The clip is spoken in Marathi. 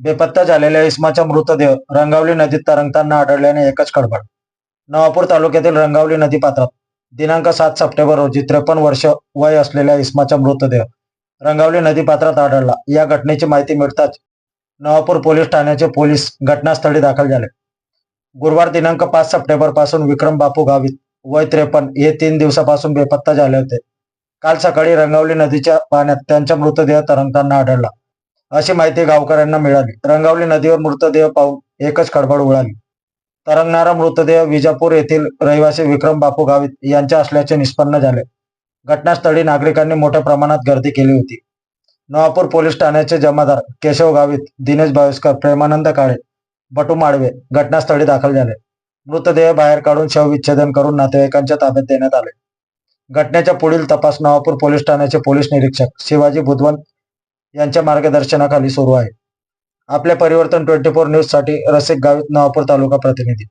बेपत्ता झालेल्या इस्माचा मृतदेह रंगावली नदीत तरंगताना आढळल्याने एकच खळबळ नवापूर तालुक्यातील रंगावली नदी पात्रात दिनांक सात सप्टेंबर रोजी त्रेपन्न वर्ष वय असलेल्या इस्माचा मृतदेह रंगावली नदी पात्रात आढळला. या घटनेची माहिती मिळताच नवापूर पोलीस ठाण्याचे पोलीस घटनास्थळी दाखल झाले. गुरुवार दिनांक पाच सप्टेंबरपासून विक्रम बापू गावित वय त्रेपन्न हे तीन दिवसापासून बेपत्ता झाले होते. काल सकाळी रंगावली नदीच्या पाण्यात त्यांचा मृतदेह तरंगताना आढळला. अशी माहिती गावकऱ्यांना मिळाली. रंगावली नदीवर मृतदेह पाहून एकच खडबड उडाली. तरंगणारा मृतदेह विजापूर येथील रहिवासी विक्रम बापू गावित यांच्या असल्याचे निष्पन्न झाले. घटनास्थळी नागरिकांनी मोठ्या प्रमाणात गर्दी केली होती. नवापूर पोलीस ठाण्याचे जमादार केशव गावित दिनेश भावेस्कर प्रेमानंद काळे बटू माडवे घटनास्थळी दाखल झाले. मृतदेह बाहेर काढून शवविच्छेदन करून नातेवाईकांच्या ताब्यात देण्यात आले. घटनेच्या पुढील तपास नवापूर पोलीस ठाण्याचे पोलीस निरीक्षक शिवाजी बुधवंत यांच्या मार्गदर्शनाखाली सुरू आहे. आपल्या परिवर्तन ट्वेंटी फोर न्यूजसाठी रसिक गावित नवापूर तालुका प्रतिनिधी.